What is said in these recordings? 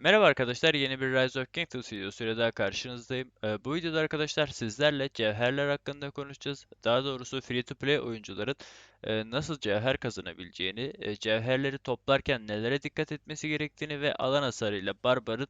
Merhaba arkadaşlar, yeni bir Rise of Kingdoms videosuyla daha karşınızdayım. Ee, bu videoda arkadaşlar sizlerle cevherler hakkında konuşacağız. Daha doğrusu free to play oyuncuların e, nasıl cevher kazanabileceğini, e, cevherleri toplarken nelere dikkat etmesi gerektiğini ve alan hasarıyla barbarın,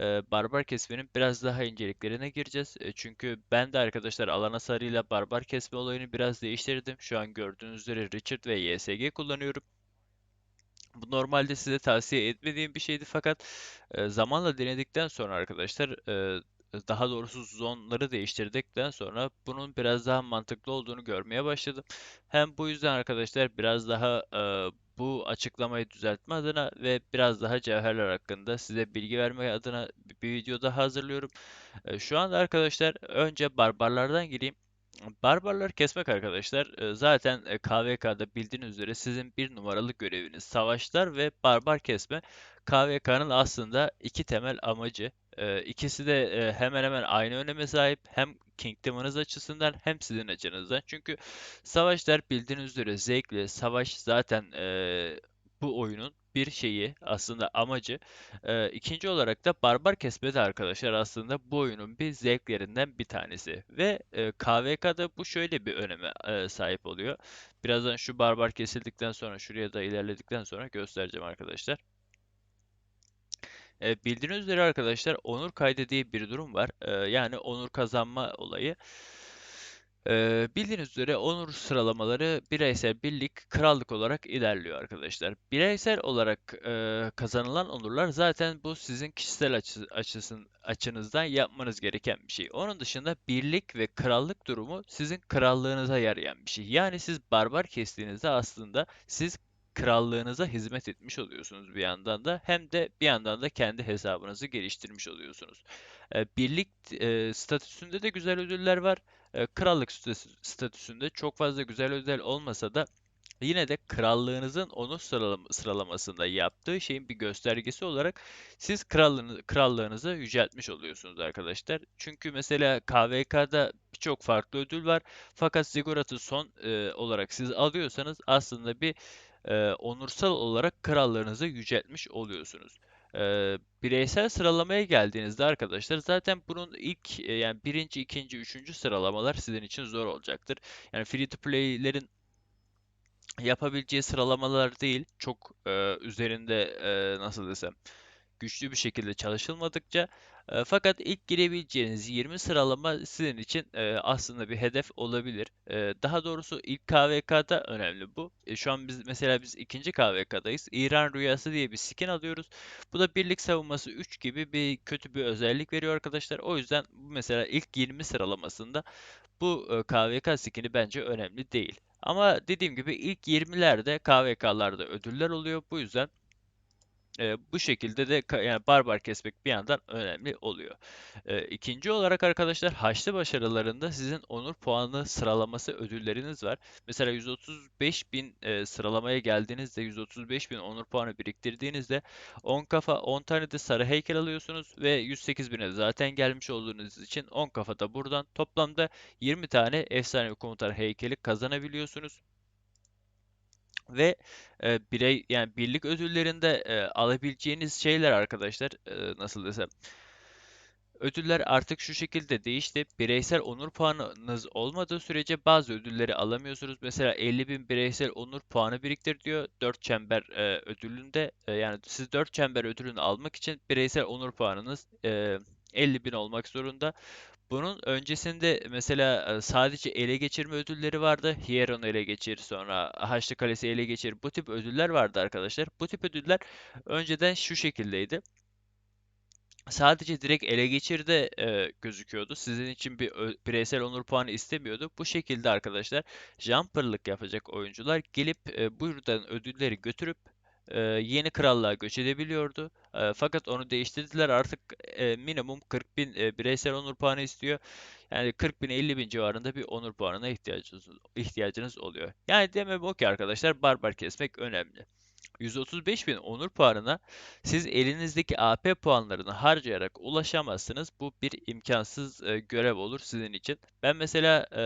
e, barbar kesmenin biraz daha inceliklerine gireceğiz. E, çünkü ben de arkadaşlar alan hasarıyla barbar kesme olayını biraz değiştirdim. Şu an gördüğünüz üzere Richard ve YSG kullanıyorum. Bu normalde size tavsiye etmediğim bir şeydi fakat e, zamanla denedikten sonra arkadaşlar e, daha doğrusu zonları değiştirdikten sonra bunun biraz daha mantıklı olduğunu görmeye başladım. Hem bu yüzden arkadaşlar biraz daha e, bu açıklamayı düzeltme adına ve biraz daha cevherler hakkında size bilgi vermek adına bir video daha hazırlıyorum. E, şu anda arkadaşlar önce barbarlardan gireyim. Barbarları kesmek arkadaşlar e, zaten e, KVK'da bildiğiniz üzere sizin bir numaralı göreviniz. Savaşlar ve barbar kesme KVK'nın aslında iki temel amacı. E, İkisi de hemen hemen aynı öneme sahip. Hem Kingdom'ınız açısından hem sizin açınızdan. Çünkü savaşlar bildiğiniz üzere zevkli. Savaş zaten bu oyunun bir şeyi aslında amacı. Ee, ikinci olarak da barbar kesme de arkadaşlar aslında bu oyunun bir zevklerinden bir tanesi. Ve e, KVK'da bu şöyle bir öneme e, sahip oluyor. Birazdan şu barbar kesildikten sonra şuraya da ilerledikten sonra göstereceğim arkadaşlar. E, bildiğiniz üzere arkadaşlar onur kaydı diye bir durum var. E, yani onur kazanma olayı. Ee, bildiğiniz üzere onur sıralamaları bireysel, birlik, krallık olarak ilerliyor arkadaşlar. Bireysel olarak e, kazanılan onurlar zaten bu sizin kişisel açı, açısın, açınızdan yapmanız gereken bir şey. Onun dışında birlik ve krallık durumu sizin krallığınıza yarayan bir şey. Yani siz barbar kestiğinizde aslında siz krallığınıza hizmet etmiş oluyorsunuz bir yandan da hem de bir yandan da kendi hesabınızı geliştirmiş oluyorsunuz. Birlik statüsünde de güzel ödüller var. Krallık statüsü- statüsünde çok fazla güzel ödül olmasa da yine de krallığınızın onu sıralama- sıralamasında yaptığı şeyin bir göstergesi olarak siz krallığını, krallığınızı yüceltmiş oluyorsunuz arkadaşlar. Çünkü mesela KVK'da birçok farklı ödül var. Fakat Ziggurat'ı son olarak siz alıyorsanız aslında bir onursal olarak krallığınızı yüceltmiş oluyorsunuz. Ee, bireysel sıralamaya geldiğinizde arkadaşlar zaten bunun ilk e, yani birinci, ikinci, üçüncü sıralamalar sizin için zor olacaktır. Yani free to play'lerin yapabileceği sıralamalar değil. Çok e, üzerinde e, nasıl desem güçlü bir şekilde çalışılmadıkça e, fakat ilk girebileceğiniz 20 sıralama sizin için e, aslında bir hedef olabilir. E, daha doğrusu ilk KVK'da önemli bu. E, şu an biz mesela biz ikinci KVK'dayız. İran Rüyası diye bir skin alıyoruz. Bu da birlik savunması 3 gibi bir kötü bir özellik veriyor arkadaşlar. O yüzden bu mesela ilk 20 sıralamasında bu e, KVK skin'i bence önemli değil. Ama dediğim gibi ilk 20'lerde KVK'larda ödüller oluyor. Bu yüzden e, bu şekilde de yani barbar kesmek bir yandan önemli oluyor. E, ikinci olarak arkadaşlar haçlı başarılarında sizin onur puanı sıralaması ödülleriniz var. Mesela 135 bin e, sıralamaya geldiğinizde 135 bin onur puanı biriktirdiğinizde 10 kafa 10 tane de sarı heykel alıyorsunuz ve 108 bine zaten gelmiş olduğunuz için 10 kafa da buradan toplamda 20 tane efsane komutan heykeli kazanabiliyorsunuz. Ve e, birey yani birlik ödüllerinde e, alabileceğiniz şeyler arkadaşlar e, nasıl desem ödüller artık şu şekilde değişti. Bireysel onur puanınız olmadığı sürece bazı ödülleri alamıyorsunuz. Mesela 50.000 bireysel onur puanı biriktir diyor. 4 çember e, ödülünde e, yani siz 4 çember ödülünü almak için bireysel onur puanınız e, 50.000 olmak zorunda. Bunun öncesinde mesela e, sadece ele geçirme ödülleri vardı. Hieron ele geçir, sonra Haçlı Kalesi ele geçir. Bu tip ödüller vardı arkadaşlar. Bu tip ödüller önceden şu şekildeydi. Sadece direkt ele geçirde e, gözüküyordu. Sizin için bir bireysel onur puanı istemiyordu. Bu şekilde arkadaşlar jumperlık yapacak oyuncular gelip e, buradan ödülleri götürüp e, yeni krallığa göç edebiliyordu. E, fakat onu değiştirdiler. Artık e, minimum 40 bin e, bireysel onur puanı istiyor. Yani 40 bin 50 bin civarında bir onur puanına ihtiyacınız, ihtiyacınız oluyor. Yani demem o ki arkadaşlar barbar kesmek önemli. 135 bin onur puanına siz elinizdeki AP puanlarını harcayarak ulaşamazsınız. Bu bir imkansız e, görev olur sizin için. Ben mesela e,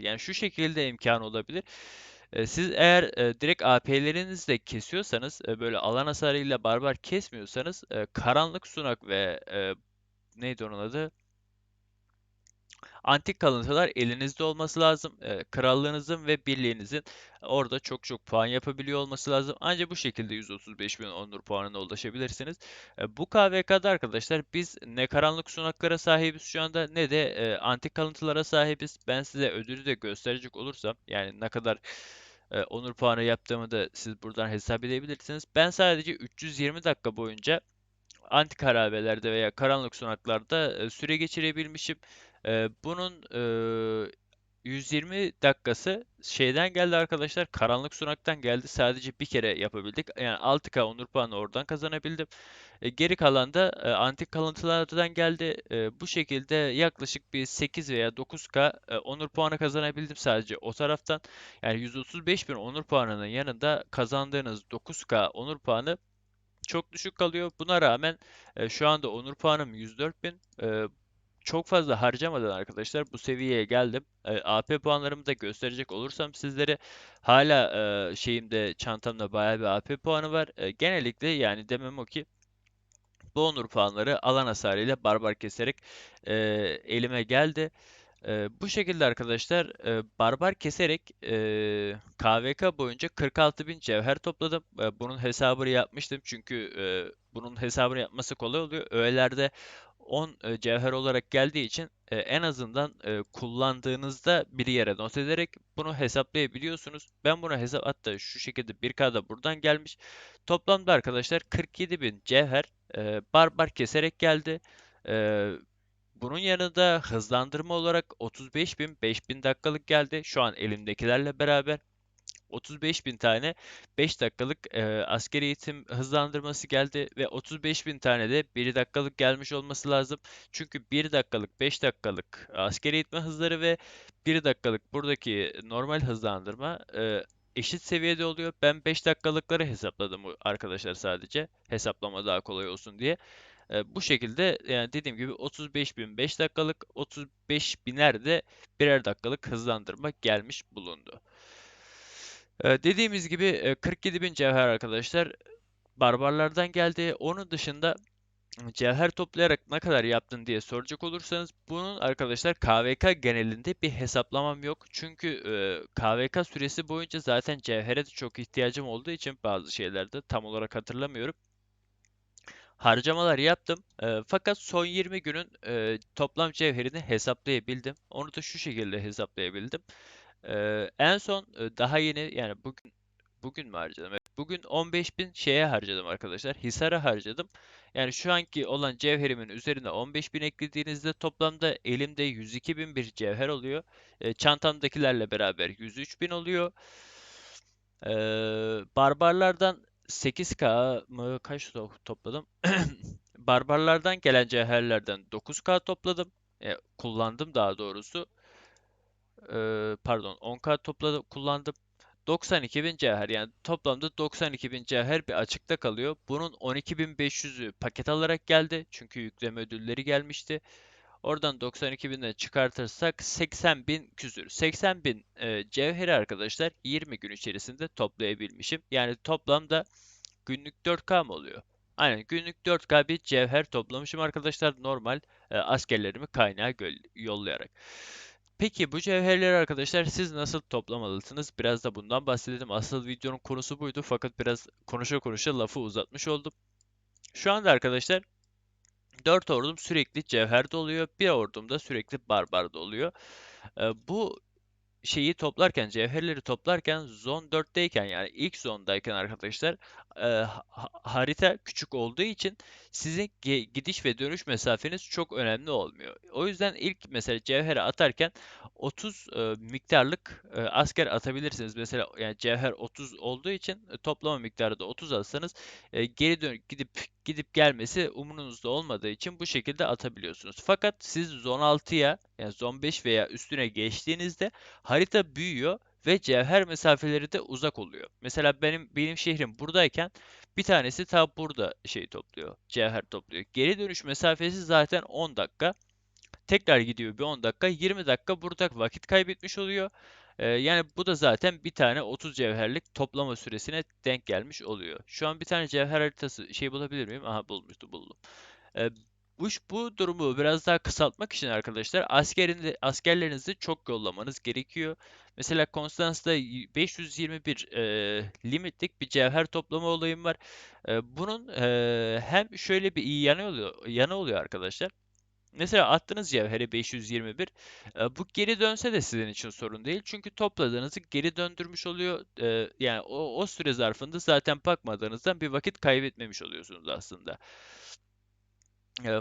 yani şu şekilde imkan olabilir. Siz eğer direkt AP'lerinizle kesiyorsanız, böyle alan hasarıyla barbar kesmiyorsanız, karanlık sunak ve neydi onun adı? Antik kalıntılar elinizde olması lazım. E, krallığınızın ve birliğinizin orada çok çok puan yapabiliyor olması lazım. Ancak bu şekilde 135 bin onur puanına ulaşabilirsiniz. E, bu KVK'da arkadaşlar biz ne karanlık sunaklara sahibiz şu anda ne de e, antik kalıntılara sahibiz. Ben size ödülü de gösterecek olursam yani ne kadar e, onur puanı yaptığımı da siz buradan hesap edebilirsiniz. Ben sadece 320 dakika boyunca antik harabelerde veya karanlık sunaklarda e, süre geçirebilmişim. Bunun e, 120 dakikası şeyden geldi arkadaşlar. Karanlık sunaktan geldi. Sadece bir kere yapabildik. Yani 6K onur puanı oradan kazanabildim. E, geri kalan da e, antik kalıntılardan geldi. E, bu şekilde yaklaşık bir 8 veya 9K e, onur puanı kazanabildim sadece o taraftan. Yani 135 bin onur puanının yanında kazandığınız 9K onur puanı çok düşük kalıyor. Buna rağmen e, şu anda onur puanım 104.000. E, çok fazla harcamadan arkadaşlar bu seviyeye geldim. E, AP puanlarımı da gösterecek olursam sizlere hala e, şeyimde çantamda bayağı bir AP puanı var. E, genellikle yani demem o ki bu onur puanları alan hasarıyla barbar keserek e, elime geldi. Ee, bu şekilde arkadaşlar e, barbar keserek e, KVK boyunca 46.000 cevher topladım. E, bunun hesabını yapmıştım çünkü e, bunun hesabını yapması kolay oluyor. Öğelerde 10 e, cevher olarak geldiği için e, en azından e, kullandığınızda bir yere not ederek bunu hesaplayabiliyorsunuz. Ben bunu hesap hatta şu şekilde 1K da buradan gelmiş. Toplamda arkadaşlar 47.000 cevher e, barbar keserek geldi. E, bunun yanında hızlandırma olarak 35 bin 5000 dakikalık geldi. Şu an elimdekilerle beraber 35 bin tane 5 dakikalık e, askeri eğitim hızlandırması geldi ve 35 bin tane de 1 dakikalık gelmiş olması lazım. Çünkü 1 dakikalık 5 dakikalık askeri eğitme hızları ve 1 dakikalık buradaki normal hızlandırma e, eşit seviyede oluyor. Ben 5 dakikalıkları hesapladım arkadaşlar sadece hesaplama daha kolay olsun diye. E, bu şekilde yani dediğim gibi 35 bin 5 dakikalık 35 biner de birer dakikalık hızlandırma gelmiş bulundu. E, dediğimiz gibi e, 47 bin cevher arkadaşlar barbarlardan geldi. Onun dışında cevher toplayarak ne kadar yaptın diye soracak olursanız bunun arkadaşlar KVK genelinde bir hesaplamam yok. Çünkü e, KVK süresi boyunca zaten cevhere de çok ihtiyacım olduğu için bazı şeylerde tam olarak hatırlamıyorum harcamalar yaptım. E, fakat son 20 günün e, toplam cevherini hesaplayabildim. Onu da şu şekilde hesaplayabildim. En son e, daha yeni yani bugün bugün mü harcadım? Evet, bugün 15.000 şeye harcadım arkadaşlar. Hisar'a harcadım. Yani şu anki olan cevherimin üzerine 15.000 eklediğinizde toplamda elimde 102.000 bir cevher oluyor. E, çantamdakilerle beraber 103.000 oluyor. E, barbarlardan 8K mı kaç to- topladım? Barbarlardan gelen cevherlerden 9K topladım. E, kullandım daha doğrusu. E, pardon 10K topladım, kullandım. 92.000 cevher yani toplamda 92.000 cevher bir açıkta kalıyor. Bunun 12.500'ü paket alarak geldi. Çünkü yükleme ödülleri gelmişti. Oradan 92.000'den çıkartırsak 80.000 küsür. 80.000 e, cevheri arkadaşlar 20 gün içerisinde toplayabilmişim. Yani toplamda günlük 4K mı oluyor? Aynen günlük 4K bir cevher toplamışım arkadaşlar normal e, askerlerimi kaynağa yollayarak. Peki bu cevherleri arkadaşlar siz nasıl toplamalısınız? Biraz da bundan bahsedelim. Asıl videonun konusu buydu fakat biraz konuşa konuşa lafı uzatmış oldum. Şu anda arkadaşlar 4 ordum sürekli cevherde oluyor. Bir ordum da sürekli barbarda oluyor. E, bu şeyi toplarken, cevherleri toplarken zon 4'teyken yani ilk zondayken arkadaşlar e, harita küçük olduğu için sizin gidiş ve dönüş mesafeniz çok önemli olmuyor. O yüzden ilk mesela cevheri atarken 30 e, miktarlık e, asker atabilirsiniz. Mesela yani cevher 30 olduğu için e, toplama miktarı da 30 atsanız e, geri dön gidip gidip gelmesi umurunuzda olmadığı için bu şekilde atabiliyorsunuz. Fakat siz zon 6'ya yani zon 5 veya üstüne geçtiğinizde harita büyüyor ve cevher mesafeleri de uzak oluyor. Mesela benim benim şehrim buradayken bir tanesi ta burada şey topluyor, cevher topluyor. Geri dönüş mesafesi zaten 10 dakika. Tekrar gidiyor bir 10 dakika, 20 dakika burada vakit kaybetmiş oluyor. Ee, yani bu da zaten bir tane 30 cevherlik toplama süresine denk gelmiş oluyor. Şu an bir tane cevher haritası şey bulabilir miyim? Aha bulmuştu buldum. Ee, bu, bu durumu biraz daha kısaltmak için arkadaşlar askerin, askerlerinizi çok yollamanız gerekiyor. Mesela Konstans'ta 521 e, limitlik bir cevher toplama olayım var. E, bunun e, hem şöyle bir iyi yanı oluyor, yanı oluyor arkadaşlar. Mesela attığınız cevheri 521, e, bu geri dönse de sizin için sorun değil. Çünkü topladığınızı geri döndürmüş oluyor. Yani o, o süre zarfında zaten bakmadığınızdan bir vakit kaybetmemiş oluyorsunuz aslında.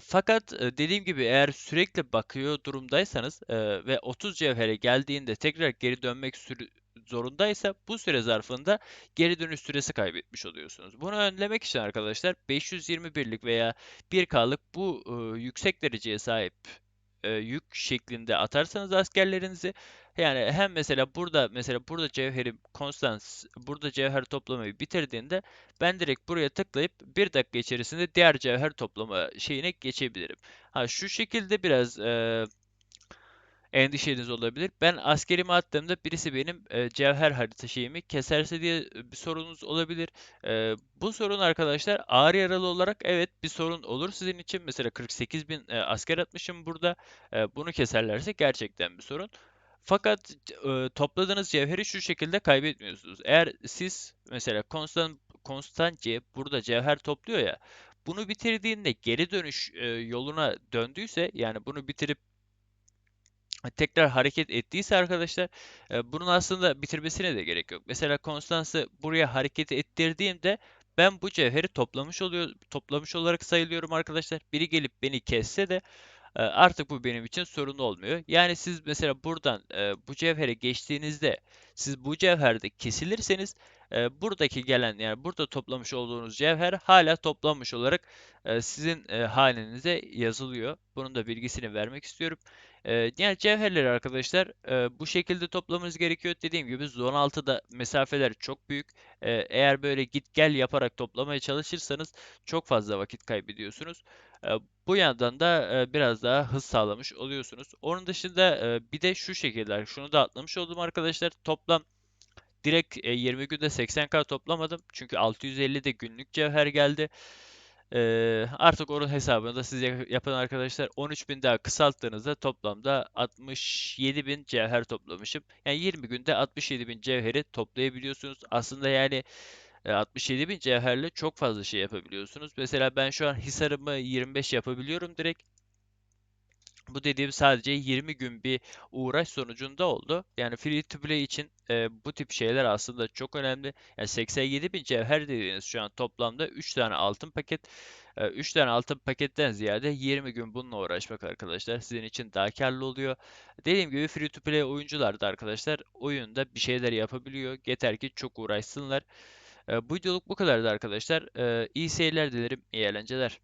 Fakat dediğim gibi eğer sürekli bakıyor durumdaysanız ve 30 cevhere geldiğinde tekrar geri dönmek sürü- zorundaysa bu süre zarfında geri dönüş süresi kaybetmiş oluyorsunuz. Bunu önlemek için arkadaşlar 521'lik veya 1K'lık bu e, yüksek dereceye sahip e, yük şeklinde atarsanız askerlerinizi yani hem mesela burada mesela burada cevheri Konstans burada cevher toplamayı bitirdiğinde ben direkt buraya tıklayıp bir dakika içerisinde diğer cevher toplama şeyine geçebilirim. Ha şu şekilde biraz e, endişeniz olabilir. Ben askerimi attığımda birisi benim e, cevher harita şeyimi keserse diye e, bir sorunuz olabilir. E, bu sorun arkadaşlar ağır yaralı olarak evet bir sorun olur sizin için. Mesela 48 bin e, asker atmışım burada. E, bunu keserlerse gerçekten bir sorun. Fakat e, topladığınız cevheri şu şekilde kaybetmiyorsunuz. Eğer siz mesela Konstant Konstantçe burada cevher topluyor ya. Bunu bitirdiğinde geri dönüş e, yoluna döndüyse yani bunu bitirip tekrar hareket ettiyse arkadaşlar e, bunun aslında bitirmesine de gerek yok. Mesela Konstans'ı buraya hareket ettirdiğimde ben bu cevheri toplamış oluyor toplamış olarak sayılıyorum arkadaşlar. Biri gelip beni kesse de e, artık bu benim için sorun olmuyor. Yani siz mesela buradan e, bu cevhere geçtiğinizde siz bu cevherde kesilirseniz e, buradaki gelen yani burada toplamış olduğunuz cevher hala toplanmış olarak e, sizin e, hanenize yazılıyor. Bunun da bilgisini vermek istiyorum. E, yani cevherleri arkadaşlar e, bu şekilde toplamanız gerekiyor. Dediğim gibi zon 6'da mesafeler çok büyük. E, eğer böyle git gel yaparak toplamaya çalışırsanız çok fazla vakit kaybediyorsunuz. E, bu yandan da e, biraz daha hız sağlamış oluyorsunuz. Onun dışında e, bir de şu şekilde, şunu da atlamış oldum arkadaşlar. Toplam direkt e, 20 günde 80k toplamadım. Çünkü 650 de günlük cevher geldi. E, artık onun hesabını da siz ya- yapın arkadaşlar. 13.000 daha kısalttığınızda toplamda 67.000 cevher toplamışım. Yani 20 günde 67.000 cevheri toplayabiliyorsunuz. Aslında yani e, 67 bin cevherle çok fazla şey yapabiliyorsunuz. Mesela ben şu an Hisar'ımı 25 yapabiliyorum direkt. Bu dediğim sadece 20 gün bir uğraş sonucunda oldu. Yani free to play için e, bu tip şeyler aslında çok önemli. Yani 87 bin cevher dediğiniz şu an toplamda 3 tane altın paket. E, 3 tane altın paketten ziyade 20 gün bununla uğraşmak arkadaşlar sizin için daha karlı oluyor. Dediğim gibi free to play oyuncular da arkadaşlar oyunda bir şeyler yapabiliyor. Yeter ki çok uğraşsınlar. E, bu videoluk bu kadardı arkadaşlar. E, iyi seyirler dilerim, iyi eğlenceler.